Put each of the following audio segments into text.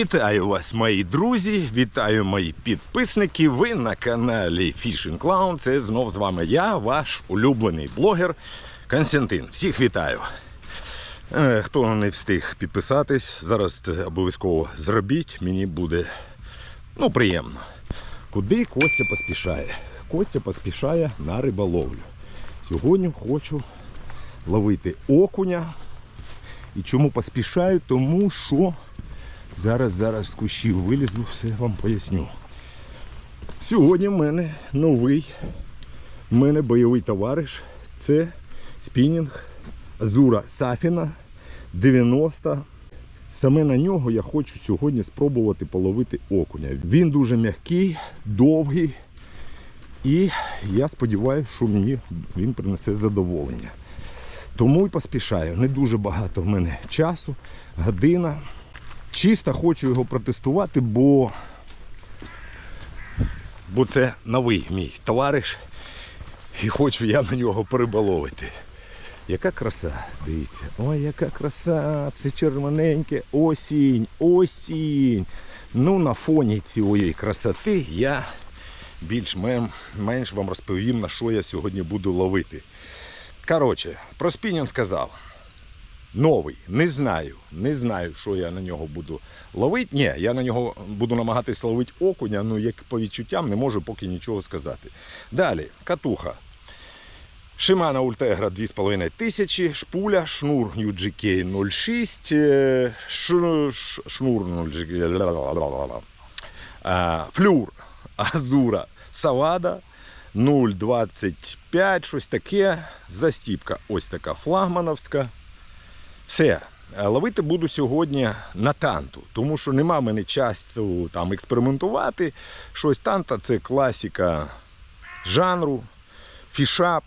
Вітаю вас, мої друзі! Вітаю мої підписники. Ви на каналі Fishing Clown. Це знов з вами я, ваш улюблений блогер Константин. Всіх вітаю. Е, Хто не встиг підписатись, зараз це обов'язково зробіть. Мені буде ну, приємно. Куди Костя поспішає? Костя поспішає на риболовлю. Сьогодні хочу ловити окуня. І чому поспішаю? Тому що зараз, зараз з кущів вилізу, все вам поясню. Сьогодні в мене новий, в мене бойовий товариш. Це спінінг Азура Сафіна 90. Саме на нього я хочу сьогодні спробувати половити окуня. Він дуже м'який, довгий. І я сподіваюся, що мені він принесе задоволення. Тому і поспішаю. Не дуже багато в мене часу, година. Чисто хочу його протестувати, бо, бо це новий мій товариш. І хочу я на нього перебаловити. Яка краса, дивіться. Ой, яка краса, все червоненьке, осінь, осінь. Ну, на фоні цієї красоти я більш-менш вам розповім, на що я сьогодні буду ловити. Коротше, про спінінг сказав. Новий, не знаю. Не знаю, що я на нього буду ловити. Ні, я на нього буду намагатись ловити окуня, ну як по відчуттям не можу поки нічого сказати. Далі, катуха. Shimano Ultegra 2500, шпуля, шнур UGK 06, е, ш- ш- шнур 0GK, флюр Азура Савада 0,25, щось таке. Застіпка ось така флагмановська. Все. Е, Ловити буду сьогодні на танту, тому що нема мене часу там експериментувати. Щось танта це класика жанру, фішап,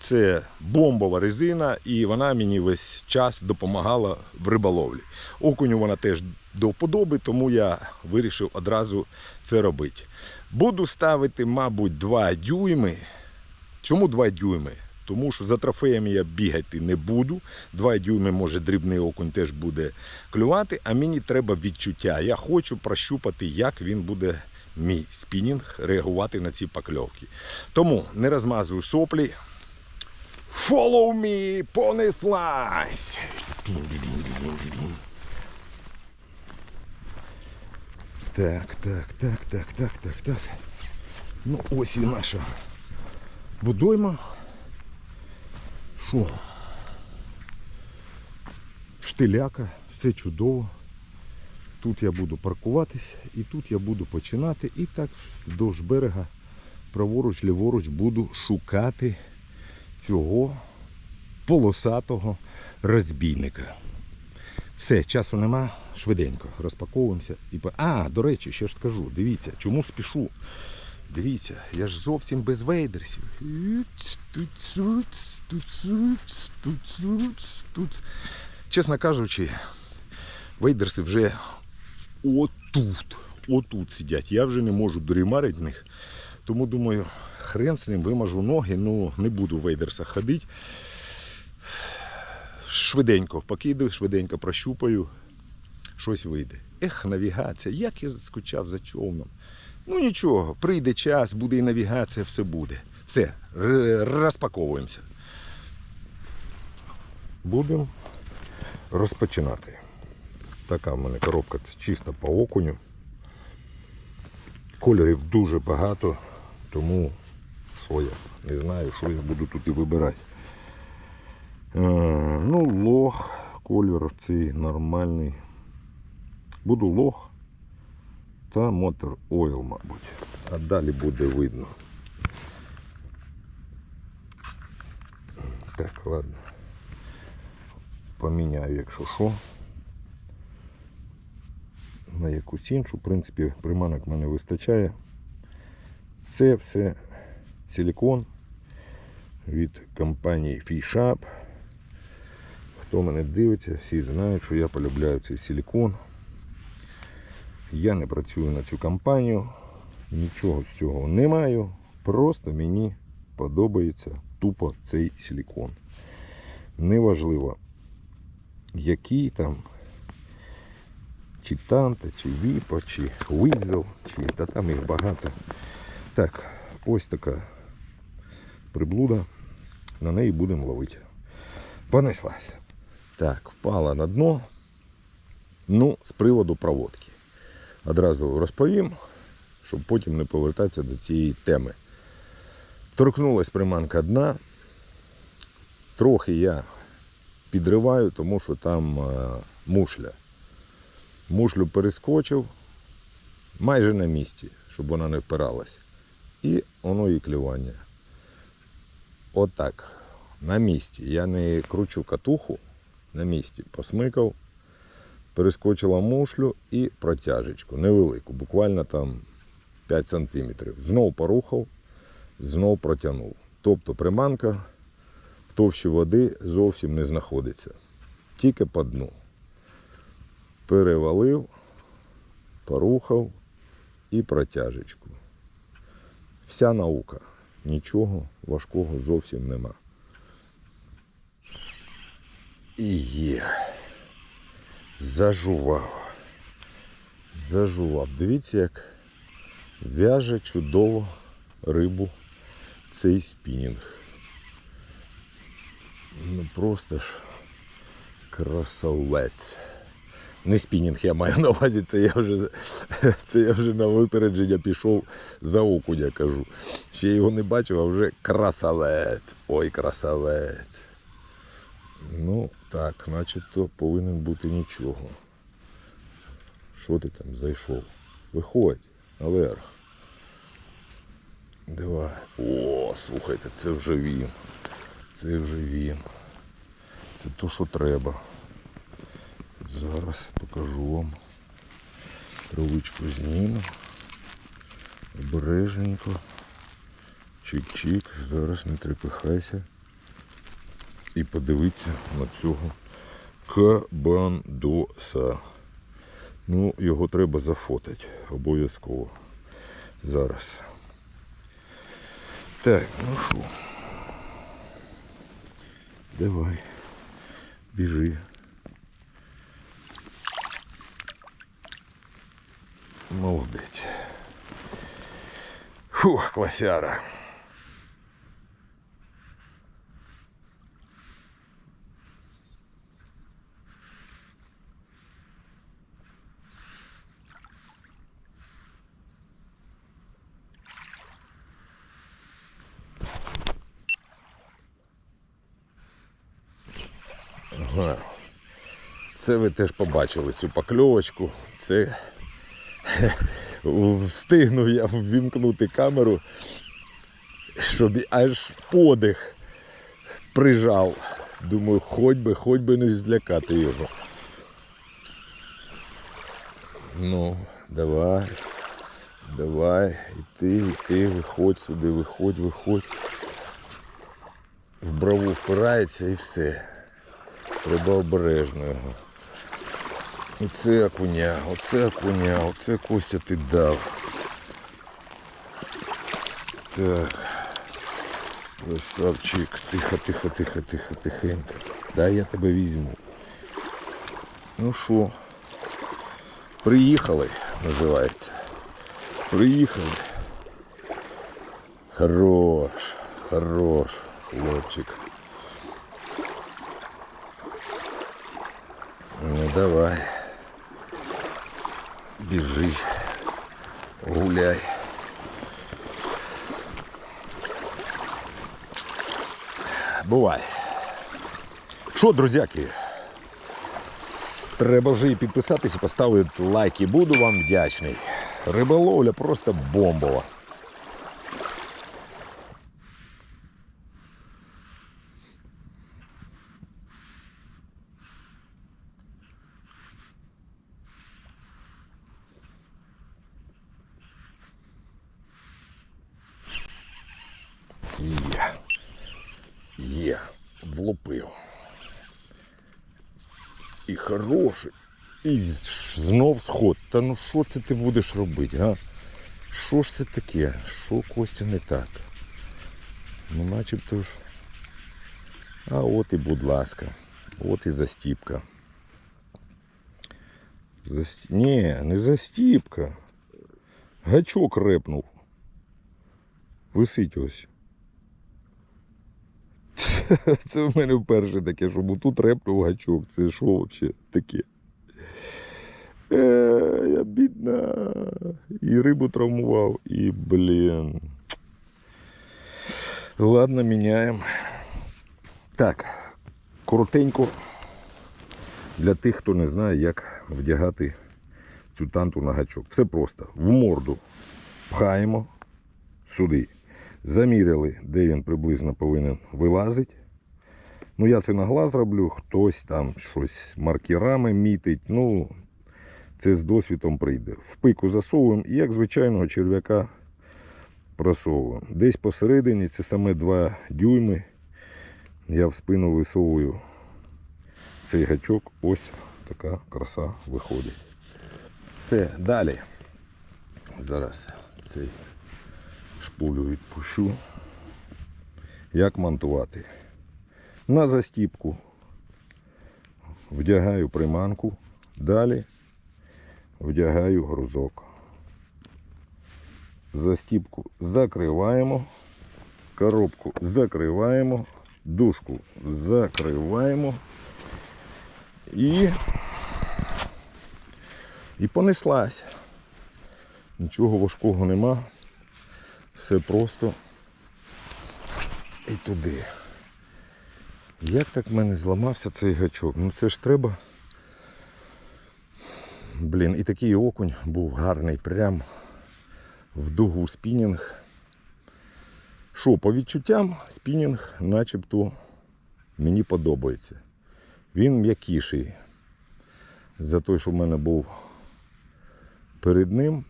це бомбова резина, і вона мені весь час допомагала в риболовлі. Окуню вона теж до вподоби, тому я вирішив одразу це робити. Буду ставити, мабуть, 2 дюйми. Чому 2 дюйми? Тому що за трофеями я бігати не буду. 2 дюйми, може, дрібний окунь теж буде клювати, а мені треба відчуття. Я хочу прощупати, як він буде, мій спінінг, реагувати на ці покльовки. Тому не розмазую соплі. Follow me, понеслась! Так, так, так, так, так, так, так. Ну, ось і наша водойма. Що? Штиляка, все чудово. Тут я буду паркуватись і тут я буду починати. І так вздовж берега, праворуч, ліворуч буду шукати цього полосатого розбійника. Все, часу нема, швиденько розпаковуємося А, до речі, ще ж скажу, дивіться, чому спішу. Дивіться, я ж зовсім без вейдерсів. Чесно кажучи, вейдерси вже отут, отут сидять. Я вже не можу дорімарити них. Тому думаю, хрен з ним вимажу ноги, ну не буду в вейдерсах ходити. Швиденько покидаю, швиденько прощупаю, щось вийде. Ех, навігація, як я скучав за човном. Ну нічого, прийде час, буде і навігація, все буде. Все, розпаковуємося. Будемо розпочинати. Така в мене коробка чисто по окуню. Кольорів дуже багато, тому я не знаю, що я буду тут і вибирати. Е, ну, лох, кольор цей нормальний. Буду лох та мотор ойл, мабуть. А далі буде видно. Так, ладно. Поміняю, якщо що. На якусь іншу. В принципі, приманок мене вистачає. Це все силікон від компанії FishUp. Хто мене дивиться, всі знають, що я полюбляю цей силікон. Я не працюю на цю компанію, нічого з цього не маю. Просто мені подобається тупо цей силікон. Неважливо, який там чи танта, чи віпа, чи візел, чи та там їх багато. Так, ось така приблуда. На неї будемо ловити. Понеслась. Так, впала на дно. Ну, з приводу проводки. Одразу розповім, щоб потім не повертатися до цієї теми. Торкнулась приманка дна. Трохи я підриваю, тому що там е, мушля. Мушлю перескочив майже на місці, щоб вона не впиралась. І воно і клювання. Отак. На місці. Я не кручу катуху на місці. Посмикав, перескочила мушлю і протяжечку. Невелику, буквально там 5 см. Знов порухав, знов протягнув. Тобто приманка в товщі води зовсім не знаходиться. Тільки по дну. Перевалив, порухав і протяжечку. Вся наука. Нічого важкого зовсім нема. І є. Зажував. Зажував. Дивіться, як в'яже чудово рибу цей спінінг. Ну просто ж красавець. Не спінінг я маю на увазі, це я вже, це я вже на випередження пішов за окуня кажу. Ще його не бачив, а вже красавець. Ой, красавець. Ну, так, начебто повинен бути нічого. Що ти там зайшов? Виходь наверх. Давай. О, слухайте, це вже він. Це вже він. Це то, що треба. Зараз покажу вам. Травичку зніму. Обережненько. Чик-чик. Зараз не трепихайся. І подивіться на цього кабандоса. Ну, його треба зафотати. Обов'язково. Зараз. Так, ну що. Давай. Біжи. Молодець. Фух, класяра. Це ви теж побачили цю покльовочку. Це встигнув я ввімкнути камеру, щоб аж подих прижав. Думаю, хоч би, хоч би не злякати його. Ну, давай, давай, іти, іти, виходь сюди, виходь, виходь. В браву впирається і все. Треба обережно його. Оце окуня, оце окуня, оце Костя ти дав. Так. Красавчик, тихо, тихо, тихо, тихо, тихенько. Дай я тебе візьму. Ну що, приїхали, називається. Приїхали. Хорош, хорош, хлопчик. Ну давай. Біжи. Гуляй. Бувай. Що, друзяки? Треба вже і підписатись і поставити лайки. Буду вам вдячний. Риболовля просто бомбова. Є. Є. Влупив. І хороший. І знов сход. Та ну що це ти будеш робити, га? Що ж це таке? Що Костя не так? Ну начебто ж. А от і будь ласка. От і застіпка. Зас... Ні, не застіпка. Гачок репнув. Висить ось. Це, в мене вперше таке, щоб тут репнув гачок. Це що взагалі таке? Е, я бідна. І рибу травмував, і, блін. Ладно, міняємо. Так, коротенько. Для тих, хто не знає, як вдягати цю танту на гачок. Все просто. В морду пхаємо сюди. Заміряли, де він приблизно повинен вилазити. Ну, я це на глаз роблю, хтось там щось маркерами мітить. Ну, це з досвідом прийде. В пику засовуємо і як звичайного черв'яка просовуємо. Десь посередині це саме 2 дюйми. Я в спину висовую цей гачок. Ось така краса виходить. Все, далі. Зараз цей шпулю відпущу. Як монтувати? На застіпку вдягаю приманку, далі вдягаю грузок. Застіпку закриваємо, коробку закриваємо, дужку закриваємо і, і понеслась. Нічого важкого нема. Все просто і туди. Як так в мене зламався цей гачок? Ну це ж треба. Блін, і такий окунь був гарний, прям в дугу спінінг. Що, по відчуттям, спінінг начебто мені подобається. Він м'якіший. За той, що в мене був перед ним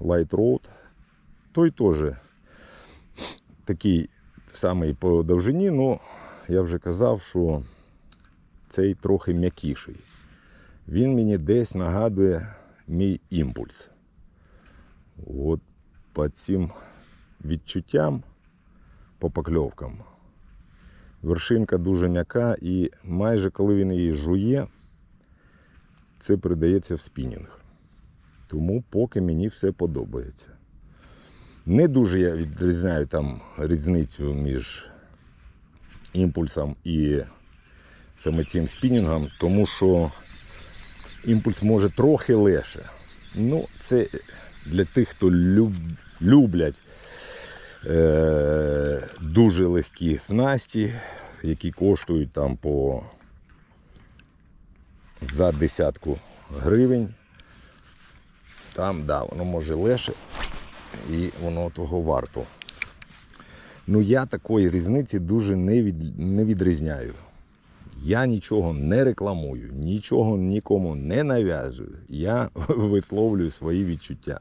Light Road. Той теж такий самий по довжині, але я вже казав, що цей трохи м'якіший. Він мені десь нагадує мій імпульс. От по цим відчуттям, по покльовкам. Вершинка дуже м'яка і майже коли він її жує, це передається в спінінг. Тому поки мені все подобається. Не дуже я відрізняю там різницю між імпульсом і саме цим спінінгом, тому що імпульс може трохи легше. Ну, це для тих, хто люб, люблять е, дуже легкі снасті, які коштують там по за десятку гривень. Там, да, воно може легше і воно того варто. Ну я такої різниці дуже не, від, не відрізняю. Я нічого не рекламую, нічого нікому не нав'язую. Я висловлюю свої відчуття.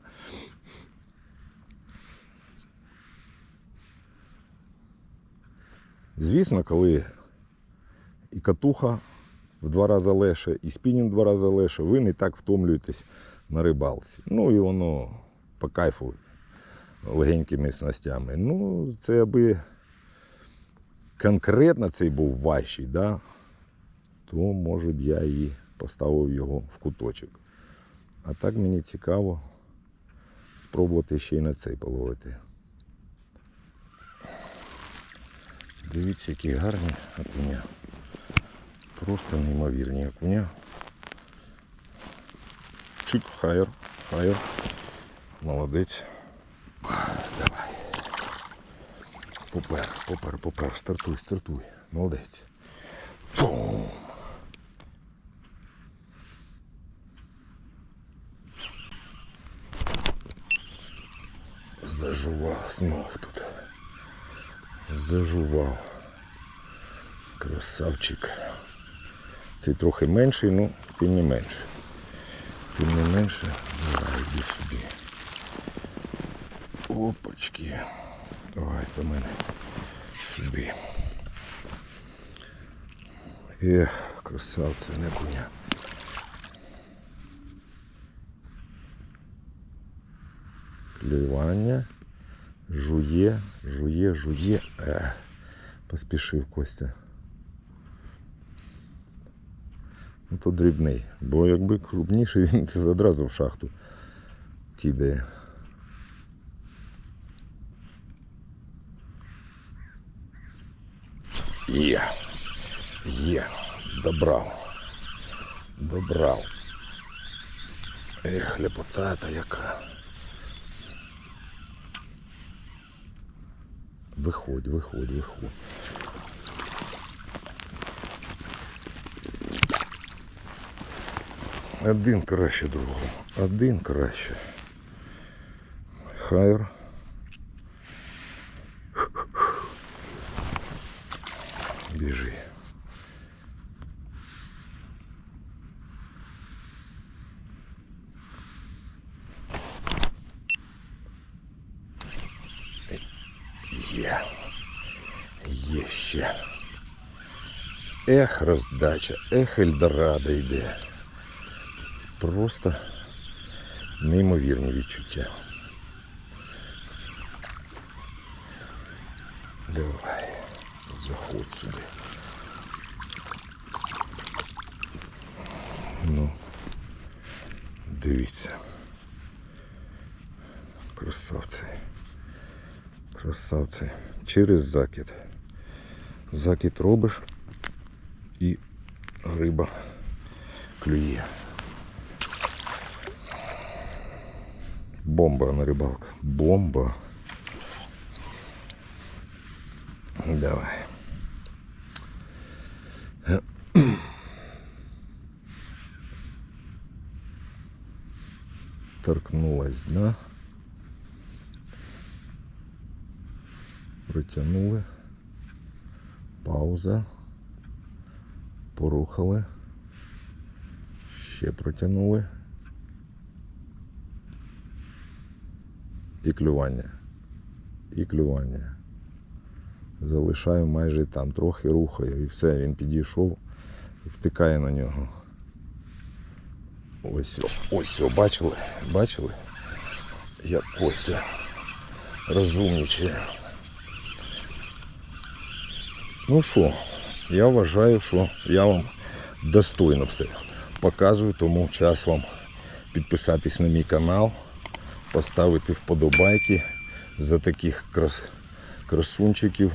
Звісно, коли і катуха в два рази легше, і спінінг в два рази легше, ви не так втомлюєтесь на рибалці. Ну і воно по кайфу легенькими снастями. Ну, це аби конкретно цей був важчий, да, то може б я і поставив його в куточок. А так мені цікаво спробувати ще й на цей половити. Дивіться, які гарні окуня. Просто неймовірні окуня. Чик, хайер, хайер. Молодець. Давай. Попер, попер, попер. Стартуй, стартуй. Молодець. Тум. Зажував знов тут. Зажував. Красавчик. Цей трохи менший, ну, тим не менше. Тим не менше, давай, йди сюди. Опачки. Давай до мене сюди. Ех, красавця, не коня. Клювання. Жує, жує, жує. Ех, поспішив Костя. Ну, то дрібний. Бо якби крупніший, він це одразу в шахту кидає. Є. Є. Добрав. Добрав. Ех, лепота яка. Виходь, виходь, виходь. Один краще другого. Один краще. Хайр. Біжи. Є. Є ще. Ех, роздача, ех, Ельдорадо йде. Просто неймовірні відчуття. Давай, заходь сюди. Ну, дивіться. Красавці. Красавці. Через закид. Закид робиш і риба клює. Бомба на рибалка. Бомба. Давай. Торкнулась, да? Притягнули. Пауза. Порухали. Ще протягнули. І клювання. І клювання. Залишаю майже там, трохи рухаю і все, він підійшов і втикає на нього. Ось, ось, бачили? Бачили? Як Костя розумнічає. Ну що, я вважаю, що я вам достойно все показую, тому час вам підписатись на мій канал, поставити вподобайки за таких крас... красунчиків.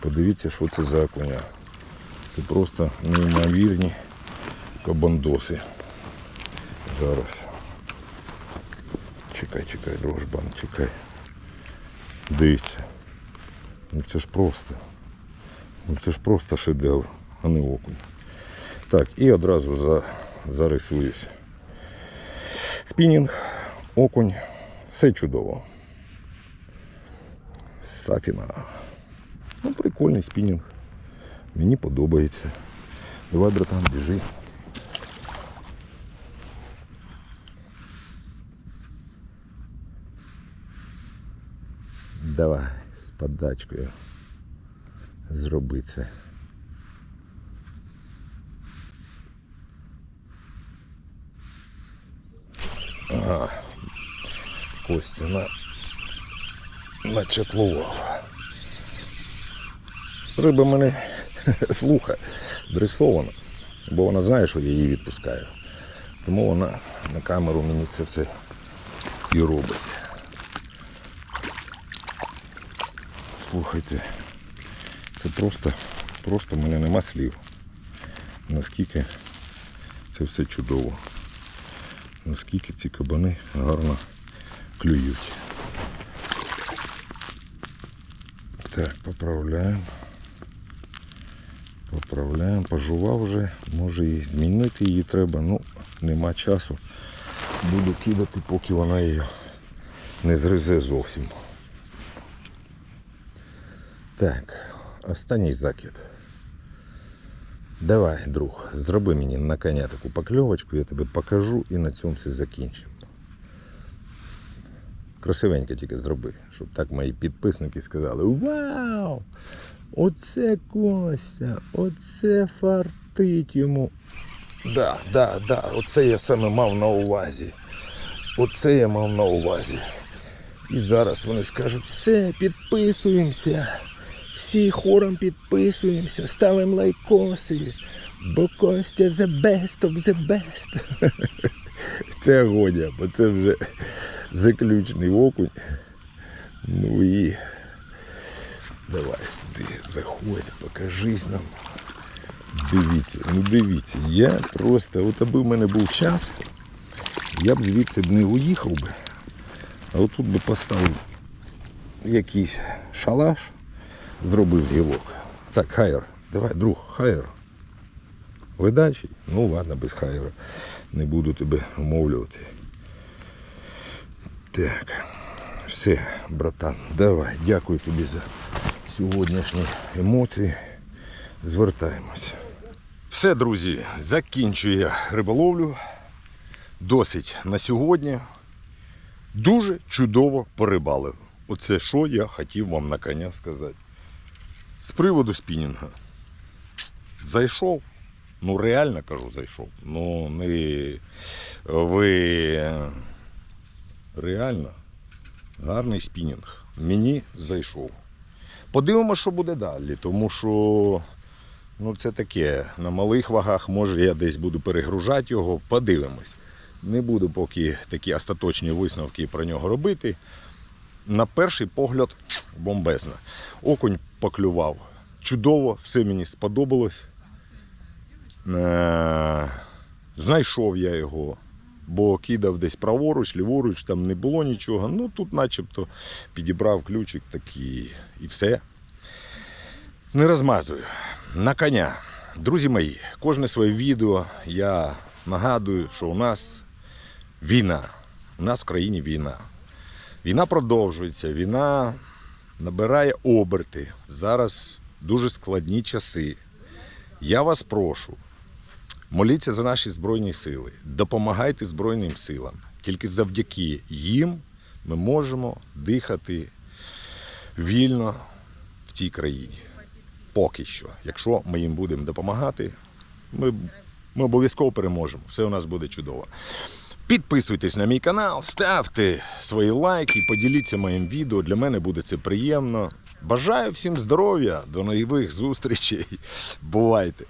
Подивіться, що це за окуня. Це просто неймовірні кабандоси. Зараз. Чекай, чекай, дружбан, чекай. Дивіться. Ну це ж просто. Ну це ж просто шедевр, а не окунь. Так, і одразу за, зарисуюсь. Спінінг, окунь, все чудово. Сафіна. Ну, прикольний спінінг. Мені подобається. Давай, братан, біжи. Давай з подачкою зроби це. Ага. Костя на... начаклував. Риба мене слуха дресована, бо вона знає, що я її відпускаю. Тому вона на камеру мені це все і робить. Слухайте, це просто, просто в мене нема слів. Наскільки це все чудово. Наскільки ці кабани гарно клюють. Так, поправляємо. Поправляємо, пожував вже, може і змінити її треба, ну нема часу. Буду кидати, поки вона її не зризе зовсім. Так, останній закид. Давай, друг, зроби мені на коня таку покльовочку, я тобі покажу і на цьому все закінчимо. Красивенько тільки зроби, щоб так мої підписники сказали Вау! Оце Костя, оце фартить йому. Да, да, да, оце я саме мав на увазі. Оце я мав на увазі. І зараз вони скажуть, все, підписуємося. Всі хором підписуємося, ставимо лайкоси. Бо Костя the best of the best. Це агонія, бо це вже заключний окунь. Ну і давай сюди, заходь, покажись нам. Дивіться, ну дивіться, я просто, от аби в мене був час, я б звідси б не уїхав би, а отут би поставив якийсь шалаш, зробив з. Так, хайер, давай, друг, хайер. Видачі? Ну ладно, без хайера. Не буду тебе умовлювати. Так. Все, братан, давай, дякую тобі за сьогоднішні емоції. Звертаємось. Все, друзі, закінчую я риболовлю. Досить на сьогодні. Дуже чудово порибалив. Оце що я хотів вам на коня сказати. З приводу спінінга. Зайшов. Ну, реально кажу, зайшов. Ну, не ви реально гарний спінінг. Мені зайшов. Подивимося, що буде далі, тому що ну, це таке. На малих вагах, може, я десь буду перегружати його, подивимось. Не буду поки такі остаточні висновки про нього робити. На перший погляд бомбезно. Окунь поклював. Чудово, все мені сподобалось. Е, Знайшов я його, бо кидав десь праворуч, ліворуч, там не було нічого. Ну тут начебто підібрав ключик такий і все. Не розмазую. На коня. Друзі мої, кожне своє відео я нагадую, що у нас війна. У нас в країні війна. Війна продовжується, війна набирає оберти. Зараз дуже складні часи. Я вас прошу, моліться за наші Збройні сили, допомагайте Збройним силам. Тільки завдяки їм ми можемо дихати вільно в цій країні. Поки що. Якщо ми їм будемо допомагати, ми, ми обов'язково переможемо. Все у нас буде чудово. Підписуйтесь на мій канал, ставте свої лайки, поділіться моїм відео. Для мене буде це приємно. Бажаю всім здоров'я, до нових зустрічей. Бувайте!